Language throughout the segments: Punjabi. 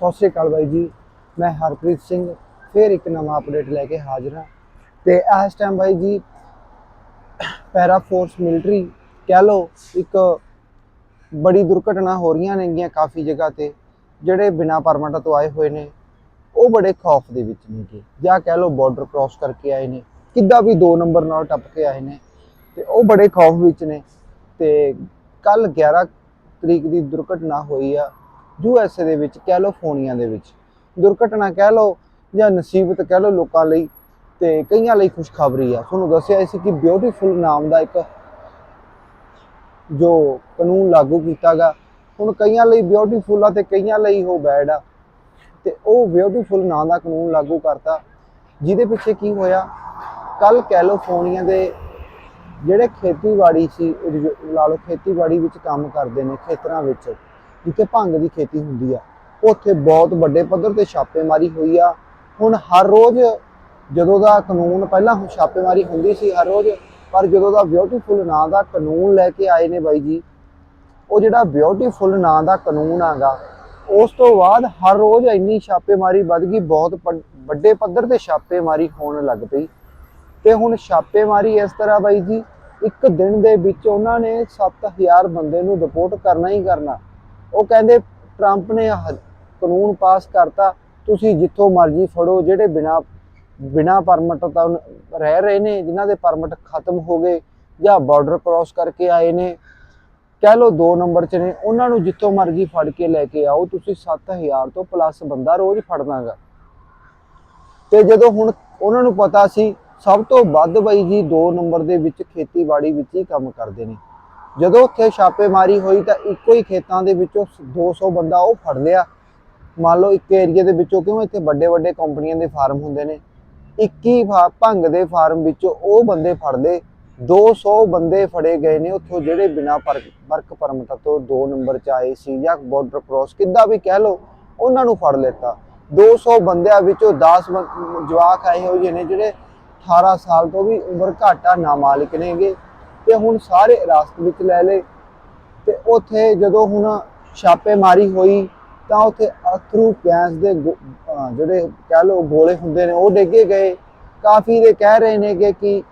ਸਤਿ ਸ਼੍ਰੀ ਅਕਾਲ ਬਾਈ ਜੀ। ਮੈਂ ਹਰਪ੍ਰੀਤ ਸਿੰਘ, ਫੇਰ ਇੱਕ ਨਵਾਂ ਅਪਡੇਟ ਲੈ ਕੇ ਹਾਜ਼ਰ ਹਾਂ। ਤੇ ਇਸ ਟਾਈਮ ਬਾਈ ਜੀ ਪੈਰਾ ਫੋਰਸ ਮਿਲਟਰੀ ਕਹਿ ਲੋ ਇੱਕ ਬੜੀ ਦੁਰਘਟਨਾ ਹੋ ਰਹੀਆਂ ਨੇਗੀਆਂ ਕਾਫੀ ਜਗ੍ਹਾ ਤੇ, ਜਿਹੜੇ ਬਿਨਾਂ ਪਰਮਿਟ ਤੋਂ ਆਏ ਹੋਏ ਨੇ, ਉਹ ਬੜੇ ਖੌਫ ਦੇ ਵਿੱਚ ਨੇਗੇ। ਜਾਂ ਕਹਿ ਲੋ ਬਾਰਡਰ ਕ੍ਰਾਸ ਕਰਕੇ ਆਏ ਨੇ, ਕਿੱਦਾਂ ਵੀ 2 ਨੰਬਰ ਨਾਲ ਟੱਪ ਕੇ ਆਏ ਨੇ, ਤੇ ਉਹ ਬੜੇ ਖੌਫ ਵਿੱਚ ਨੇ। ਤੇ ਕੱਲ 11 ਤਰੀਕ ਦੀ ਦੁਰਘਟਨਾ ਹੋਈ ਆ ਯੂ ਐਸ ਏ ਦੇ ਵਿੱਚ ਕੈਲੀਫੋਰਨੀਆ ਦੇ ਵਿੱਚ। ਦੁਰਘਟਨਾ ਕਹਿ ਲਓ ਜਾਂ ਨਸੀਬਤ ਕਹਿ ਲਓ ਲੋਕਾਂ ਲਈ ਤੇ ਕਈਆਂ ਲਈ ਖੁਸ਼ਖਬਰੀ ਆ। ਤੁਹਾਨੂੰ ਦੱਸਿਆ ਸੀ ਕਿ ਬਿਊਟੀਫੁਲ ਨਾਮ ਦਾ ਇੱਕ ਜੋ ਕਾਨੂੰਨ ਲਾਗੂ ਕੀਤਾਗਾ ਹੁਣ ਕਈਆਂ ਲਈ ਬਿਊਟੀਫੁਲ ਆ ਤੇ ਕਈਆਂ ਲਈ ਉਹ ਬੈਡ ਆ। ਤੇ ਉਹ ਬਿਊਟੀਫੁਲ ਨਾਂ ਦਾ ਕਾਨੂੰਨ ਲਾਗੂ ਕਰਤਾ, ਜਿਹਦੇ ਪਿੱਛੇ ਕੀ ਹੋਇਆ? ਕੱਲ ਕੈਲੀਫੋਰਨੀਆ ਦੇ ਜਿਹੜੇ ਖੇਤੀਬਾੜੀ ਸੀ, ਲਾ ਲਓ ਖੇਤੀਬਾੜੀ ਵਿੱਚ ਕੰਮ ਕਰਦੇ ਨੇ ਖੇਤਰਾਂ ਵਿੱਚ ਜਿੱਥੇ ਭੰਗ ਦੀ ਖੇਤੀ ਹੁੰਦੀ ਆ। ਉੱਥੇ ਬਹੁਤ ਵੱਡੇ ਪੱਧਰ ਤੇ ਛਾਪੇਮਾਰੀ ਹੋਈ ਆ। ਹੁਣ ਹਰ ਰੋਜ਼ ਜਦੋਂ ਦਾ ਕਾਨੂੰਨ ਪਹਿਲਾਂ ਛਾਪੇਮਾਰੀ ਹੁੰਦੀ ਸੀ ਹਰ ਰੋਜ਼, ਪਰ ਜਦੋਂ ਦਾ ਬਿਊਟੀਫੁਲ ਨਾਂ ਦਾ ਕਾਨੂੰਨ ਲੈ ਕੇ ਆਏ ਨੇ ਬਾਈ ਜੀ, ਉਹ ਜਿਹੜਾ ਬਿਊਟੀਫੁਲ ਨਾਂ ਦਾ ਕਾਨੂੰਨ ਆਗਾ, ਉਸ ਤੋਂ ਬਾਅਦ ਹਰ ਰੋਜ਼ ਇੰਨੀ ਛਾਪੇਮਾਰੀ ਵੱਧ ਗਈ, ਬਹੁਤ ਵੱਡੇ ਪੱਧਰ ਤੇ ਛਾਪੇਮਾਰੀ ਹੋਣ ਲੱਗ ਪਈ। ਤੇ ਹੁਣ ਛਾਪੇਮਾਰੀ ਇਸ ਤਰ੍ਹਾਂ ਬਾਈ ਜੀ, ਇੱਕ ਦਿਨ ਦੇ ਵਿੱਚ ਉਹਨਾਂ ਨੇ 7000 ਬੰਦੇ ਨੂੰ ਰਿਪੋਰਟ ਕਰਨਾ ਹੀ ਕਰਨਾ। ਉਹ ਕਹਿੰਦੇ ਟਰੰਪ ਨੇ ਕਾਨੂੰਨ ਪਾਸ ਕਰਤਾ, ਤੁਸੀਂ ਜਿੱਥੋਂ ਮਰਜ਼ੀ ਫੜੋ, ਜਿਹੜੇ ਬਿਨਾ ਬਿਨਾ ਪਰਮਿਟ ਤੋਂ ਰਹਿ ਰਹੇ ਨੇ, ਜਿਨ੍ਹਾਂ ਦੇ ਪਰਮਿਟ ਖਤਮ ਹੋ ਗਏ ਜਾਂ ਬਾਰਡਰ ਕ੍ਰਾਸ ਕਰਕੇ ਆਏ ਨੇ, ਕਹਿ ਲਓ 2 ਨੰਬਰ 'ਚ ਨੇ, ਉਹਨਾਂ ਨੂੰ ਜਿੱਥੋਂ ਮਰਜ਼ੀ ਫੜ ਕੇ ਲੈ ਕੇ ਆਓ, ਤੁਸੀਂ 7000 ਤੋਂ ਪਲੱਸ ਬੰਦਾ ਰੋਜ਼ ਫੜਨਾਗਾ ਤੇ ਜਦੋਂ ਹੁਣ ਉਹਨਾਂ ਨੂੰ ਪਤਾ ਸੀ, ਸਭ ਤੋਂ ਵੱਧ ਬਾਈ ਜੀ 2 ਨੰਬਰ ਦੇ ਵਿੱਚ ਖੇਤੀਬਾੜੀ ਵਿੱਚ ਹੀ ਕੰਮ ਕਰਦੇ ਨੇ। ਜਦੋਂ ਉੱਥੇ ਛਾਪੇਮਾਰੀ ਹੋਈ ਤਾਂ ਇੱਕੋ ਹੀ ਖੇਤਾਂ ਦੇ ਵਿੱਚੋਂ 200 ਬੰਦਾ ਉਹ ਫੜ ਲਿਆ। ਮੰਨ ਲਓ ਇੱਕ ਏਰੀਆ ਦੇ ਵਿੱਚੋਂ ਕਿਉਂ ਇੱਥੇ ਵੱਡੇ ਵੱਡੇ ਕੰਪਨੀਆਂ ਦੇ ਫਾਰਮ ਹੁੰਦੇ ਨੇ? 21 ਫਾ- ਭੰਗ ਦੇ ਫਾਰਮ ਵਿੱਚੋਂ ਉਹ ਬੰਦੇ ਫੜ ਲਏ। 200 ਬੰਦੇ ਫੜੇ ਗਏ ਨੇ ਉੱਥੋਂ ਜਿਹੜੇ ਬਿਨਾ ਵਰਕ ਪਰਮਿਟ ਤੋਂ 2 ਨੰਬਰ ਚ ਆਏ ਸੀ ਜਾਂ ਬਾਰਡਰ ਕ੍ਰਾਸ ਕਿੱਦਾਂ ਵੀ ਕਹਿ ਲਓ, ਉਹਨਾਂ ਨੂੰ ਫੜ ਲਿੱਤਾ। 200 ਬੰਦਿਆਂ ਵਿੱਚੋਂ 10 ਜਵਾਕ ਆਏ ਹੋਏ ਜਿਹੇ ਨੇ ਜਿਹੜੇ 18 ਸਾਲ ਤੋਂ ਵੀ ਉਮਰ ਘਾਟਾ ਨਾਮਾਲਿਕ ਨੇਗੇ। ਤੇ ਹੁਣ ਸਾਰੇ ਰਾਸਤੇ ਵਿੱਚ ਲੈ ਲਏ। ਤੇ ਉੱਥੇ ਜਦੋਂ ਹੁਣ ਛਾਪੇਮਾਰੀ ਹੋਈ, ਤਾਂ ਉੱਥੇ ਅਥਰੂ ਗੈਸ ਦੇ ਜਿਹੜੇ ਕਹਿ ਲਓ ਗੋਲੇ ਹੁੰਦੇ ਨੇ, ਉਹ ਡੇਗੇ ਗਏ। ਕਾਫੀ ਦੇ ਕਹਿ ਰਹੇ ਨੇ ਕਿ ਕਿ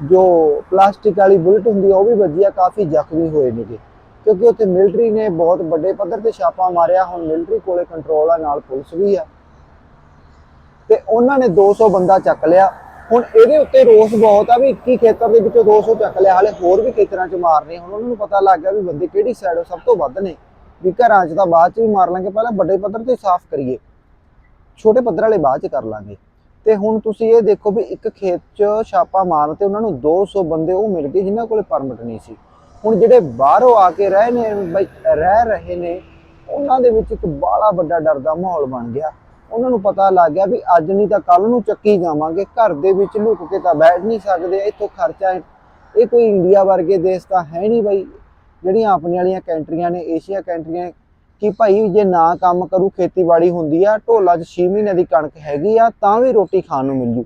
ਜੋ ਪਲਾਸਟਿਕ ਵਾਲੀ ਬੁਲਟ ਹੁੰਦੀ ਉਹ ਵੀ ਵੱਜੀ ਕਾਫੀ ਜ਼ਖਮੀ ਹੋਏ ਨੇਗੇ। ਕਿਉਂਕਿ ਉੱਥੇ ਮਿਲਟਰੀ ਨੇ ਬਹੁਤ ਵੱਡੇ ਪੱਧਰ ਤੇ ਛਾਪਾ ਮਾਰਿਆ, ਹੁਣ ਮਿਲਟਰੀ ਕੋਲੇ ਕੰਟਰੋਲ ਆ, ਨਾਲ ਪੁਲਿਸ ਵੀ ਆ। ਤੇ ਉਹਨਾਂ ਨੇ 200 ਬੰਦਾ ਚੱਕ ਲਿਆ। ਹੁਣ ਇਹਦੇ ਉੱਤੇ ਰੋਸ ਬਹੁਤ ਆ ਵੀ 21 ਖੇਤਰ ਦੇ ਵਿੱਚੋਂ 200 ਚੱਕ ਲਿਆ। ਹਾਲੇ ਹੋਰ ਵੀ ਖੇਤਰਾਂ 'ਚ ਮਾਰਨੇ ਹੁਣ ਉਹਨਾਂ ਨੂੰ ਪਤਾ ਲੱਗ ਗਿਆ ਵੀ ਬੰਦੇ ਕਿਹੜੀ ਸਾਈਡ ਸਭ ਤੋਂ ਵੱਧ ਨੇ। ਵੀ ਘਰਾਂ 'ਚ ਤਾਂ ਬਾਅਦ 'ਚ ਵੀ ਮਾਰ ਲਾਂਗੇ। ਪਹਿਲਾਂ ਵੱਡੇ ਪੱਧਰ ਤੇ ਸਾਫ਼ ਕਰੀਏ। ਛੋਟੇ ਪੱਧਰ ਵਾਲੇ ਬਾਅਦ 'ਚ ਕਰ ਲਾਂਗੇ। ਤੇ ਹੁਣ ਤੁਸੀਂ ਇਹ ਦੇਖੋ ਵੀ ਇੱਕ ਖੇਤ 'ਚ ਛਾਪਾ ਮਾਰ ਤੇ ਉਹਨਾਂ ਨੂੰ 200 ਬੰਦੇ ਉਹ ਮਿਲ ਗਏ ਜਿਨ੍ਹਾਂ ਕੋਲੇ ਪਰਮਿਟ ਨਹੀਂ ਸੀ। ਹੁਣ ਜਿਹੜੇ ਬਾਹਰੋਂ ਆ ਕੇ ਰਹਿ ਨੇ, ਬਈ ਰਹਿ ਰਹੇ ਨੇ, ਉਹਨਾਂ ਦੇ ਵਿੱਚ ਇੱਕ ਬਾਹਲਾ ਵੱਡਾ ਡਰ ਦਾ ਮਾਹੌਲ ਬਣ ਗਿਆ। ਉਹਨਾਂ ਨੂੰ ਪਤਾ ਲੱਗ ਗਿਆ ਵੀ ਅੱਜ ਨਹੀਂ ਤਾਂ ਕੱਲ ਨੂੰ ਚੱਕੀ ਜਾਵਾਂਗੇ। ਘਰ ਦੇ ਵਿੱਚ ਲੁਕ ਕੇ ਤਾਂ ਬੈਠ ਨਹੀਂ ਸਕਦੇ, ਇੱਥੋਂ ਖਰਚਾ ਇਹ ਕੋਈ ਇੰਡੀਆ ਵਰਗੇ ਦੇਸ਼ ਤਾਂ ਹੈ ਨਹੀਂ ਬਈ, ਜਿਹੜੀਆਂ ਆਪਣੇ ਵਾਲੀਆਂ ਕੰਟਰੀਆਂ ਨੇ, ਏਸ਼ੀਆ ਕੰਟਰੀਆਂ ਕਿ ਭਾਈ ਜੇ ਨਾ ਕੰਮ ਕਰੂ, ਖੇਤੀਬਾੜੀ ਹੁੰਦੀ ਆ, ਢੋਲਾ 'ਚ 6 ਮਹੀਨੇ ਦੀ ਕਣਕ ਹੈਗੀ ਆ, ਤਾਂ ਵੀ ਰੋਟੀ ਖਾਣ ਨੂੰ ਮਿਲ ਜੂ।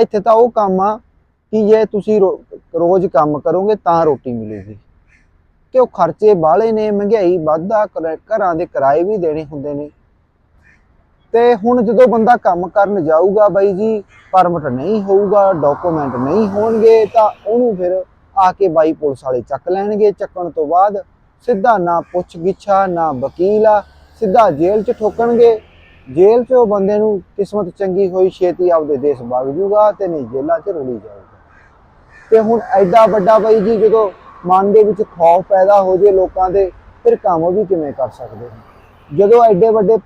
ਇੱਥੇ ਤਾਂ ਉਹ ਕੰਮ ਆ ਕਿ ਜੇ ਤੁਸੀਂ ਰੋ- ਰੋਜ਼ ਕੰਮ ਕਰੋਗੇ, ਤਾਂ ਰੋਟੀ ਮਿਲੇਗੀ। ਕਿ ਉਹ ਖਰਚੇ ਬਾਹਲੇ ਨੇ, ਮਹਿੰਗਾਈ ਵੱਧਦਾ ਘਰਾਂ ਦੇ ਕਿਰਾਏ ਵੀ ਦੇਣੇ ਹੁੰਦੇ ਨੇ। ਤੇ ਹੁਣ ਜਦੋਂ ਬੰਦਾ ਕੰਮ ਕਰਨ ਜਾਊਗਾ ਬਾਈ ਜੀ ਪਰਮਿਟ ਨਹੀਂ ਹੋਊਗਾ ਡਾਕੂਮੈਂਟ ਨਹੀਂ ਹੋਣਗੇ, ਤਾਂ ਉਹਨੂੰ ਫਿਰ ਆ ਕੇ ਬਾਈ ਪੁਲਿਸ ਵਾਲੇ ਚੱਕ ਲੈਣਗੇ। ਚੱਕਣ ਤੋਂ ਬਾਅਦ ਸਿੱਧਾ ਨਾ ਪੁੱਛ ਗਿੱਛਾ, ਨਾ ਵਕੀਲ ਆ, ਸਿੱਧਾ ਜੇਲ੍ਹ 'ਚ ਠੋਕਣਗੇ। ਜੇਲ੍ਹ 'ਚ ਉਹ ਬੰਦੇ ਨੂੰ ਕਿਸਮਤ ਚੰਗੀ ਹੋਈ, ਛੇਤੀ ਆਪਦੇ ਦੇਸ਼ ਵਗ ਜੂਗਾ ਤੇ ਨਹੀਂ ਜੇਲ੍ਹਾਂ 'ਚ ਰੁਲੀ ਜਾਊਗਾ। ਤੇ ਹੁਣ ਐਡਾ ਵੱਡਾ ਬਾਈ ਜੀ, ਜਦੋਂ ਮਨ ਦੇ ਵਿੱਚ ਖੌਫ ਪੈਦਾ ਹੋ ਜੇ ਲੋਕਾਂ ਦੇ, ਫਿਰ ਕੰਮ ਵੀ ਕਿਵੇਂ ਕਰ ਸਕਦੇ ਜਦੋਂ ਐਡੇ ਵੱਡੇ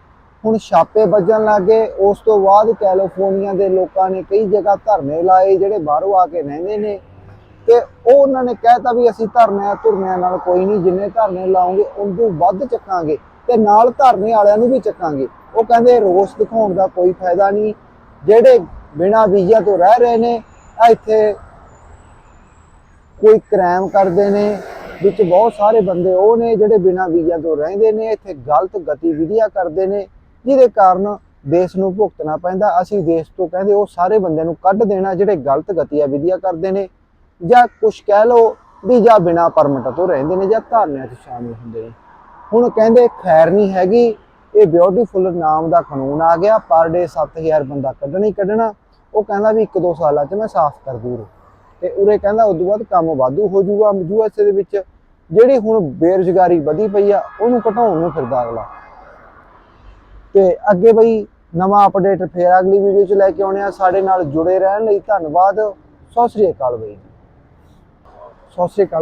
ਹੁਣ ਛਾਪੇ ਵੱਜਣ ਲੱਗੇ ਉਸ ਤੋਂ ਬਾਅਦ ਕੈਲੀਫੋਰਨੀਆ ਦੇ ਲੋਕਾਂ ਨੇ ਕਈ ਜਗ੍ਹਾ ਧਰਨੇ ਲਾਏ, ਜਿਹੜੇ ਬਾਹਰੋਂ ਆ ਕੇ ਰਹਿੰਦੇ ਨੇ। ਤੇ ਉਹ ਉਹਨਾਂ ਨੇ ਕਹਿਤਾ ਵੀ ਅਸੀਂ ਧਰਨਿਆਂ ਧੁਰਨਿਆਂ ਨਾਲ ਕੋਈ ਨਹੀਂ, ਜਿੰਨੇ ਧਰਨੇ ਲਾਉਂਗੇ ਉਦੋਂ ਵੱਧ ਚੱਕਾਂਗੇ ਤੇ ਨਾਲ ਧਰਨੇ ਵਾਲਿਆਂ ਨੂੰ ਵੀ ਚੱਕਾਂਗੇ। ਉਹ ਕਹਿੰਦੇ ਰੋਸ ਦਿਖਾਉਣ ਦਾ ਕੋਈ ਫਾਇਦਾ ਨਹੀਂ। ਜਿਹੜੇ ਬਿਨਾਂ ਵੀਜ਼ਾ ਤੋਂ ਰਹਿ ਰਹੇ ਨੇ ਇੱਥੇ ਕੋਈ ਕ੍ਰਾਈਮ ਕਰਦੇ ਨੇ। ਵਿੱਚ ਬਹੁਤ ਸਾਰੇ ਬੰਦੇ ਉਹ ਨੇ ਜਿਹੜੇ ਬਿਨਾਂ ਵੀਜ਼ਾ ਤੋਂ ਰਹਿੰਦੇ ਨੇ, ਇੱਥੇ ਗਲਤ ਗਤੀਵਿਧੀਆਂ ਕਰਦੇ ਨੇ। ਜਿਹਦੇ ਕਾਰਨ ਦੇਸ਼ ਨੂੰ ਭੁਗਤਣਾ ਪੈਂਦਾ। ਅਸੀਂ ਦੇਸ਼ ਤੋਂ ਕਹਿੰਦੇ ਉਹ ਸਾਰੇ ਬੰਦੇ ਨੂੰ ਕੱਢ ਦੇਣਾ, ਜਿਹੜੇ ਗਲਤ ਗਤੀਵਿਧੀਆਂ ਕਰਦੇ ਨੇ, ਜਾਂ ਕੁਝ ਕਹਿ ਲਓ ਵੀ ਜਾਂ ਬਿਨਾਂ ਪਰਮਿਟ ਤੋਂ ਰਹਿੰਦੇ ਨੇ ਜਾਂ ਧਰਨਿਆਂ 'ਚ ਸ਼ਾਮਿਲ ਹੁੰਦੇ ਨੇ। ਹੁਣ ਕਹਿੰਦੇ ਖੈਰ ਨਹੀਂ ਹੈਗੀ, ਇਹ ਬਿਊਟੀਫੁਲ ਨਾਮ ਦਾ ਕਾਨੂੰਨ ਆ ਗਿਆ, ਪਰ ਡੇ 7000 ਬੰਦਾ ਕੱਢਣਾ ਹੀ ਕੱਢਣਾ। ਉਹ ਕਹਿੰਦਾ ਵੀ 1-2 ਸਾਲਾਂ 'ਚ ਮੈਂ ਸਾਫ਼ ਕਰ ਦੂੰ ਤੇ ਉਰੇ ਕਹਿੰਦਾ ਉਦੋਂ ਬਾਅਦ ਕੰਮ ਵਾਧੂ ਹੋ ਜਾਊਗਾ ਯੂਐਸਏ ਦੇ ਵਿੱਚ। ਜਿਹੜੀ ਹੁਣ ਬੇਰੁਜ਼ਗਾਰੀ ਵਧੀ ਪਈ ਆ, ਉਹਨੂੰ ਘਟਾਉਣ ਨੂੰ ਫਿਰਦਾ ਅਗਲਾ। ਤੇ ਅੱਗੇ ਬਈ ਨਵਾਂ ਅਪਡੇਟ ਫੇਰ ਅਗਲੀ ਵੀਡੀਓ 'ਚ ਲੈ ਕੇ ਆਉਣੇ ਆ। ਸਾਡੇ ਨਾਲ ਜੁੜੇ ਰਹਿਣ ਲਈ ਧੰਨਵਾਦ। ਸਤਿ ਸ੍ਰੀ ਅਕਾਲ ਬਈ। ਸਤਿ ਸ੍ਰੀ ਅਕਾਲ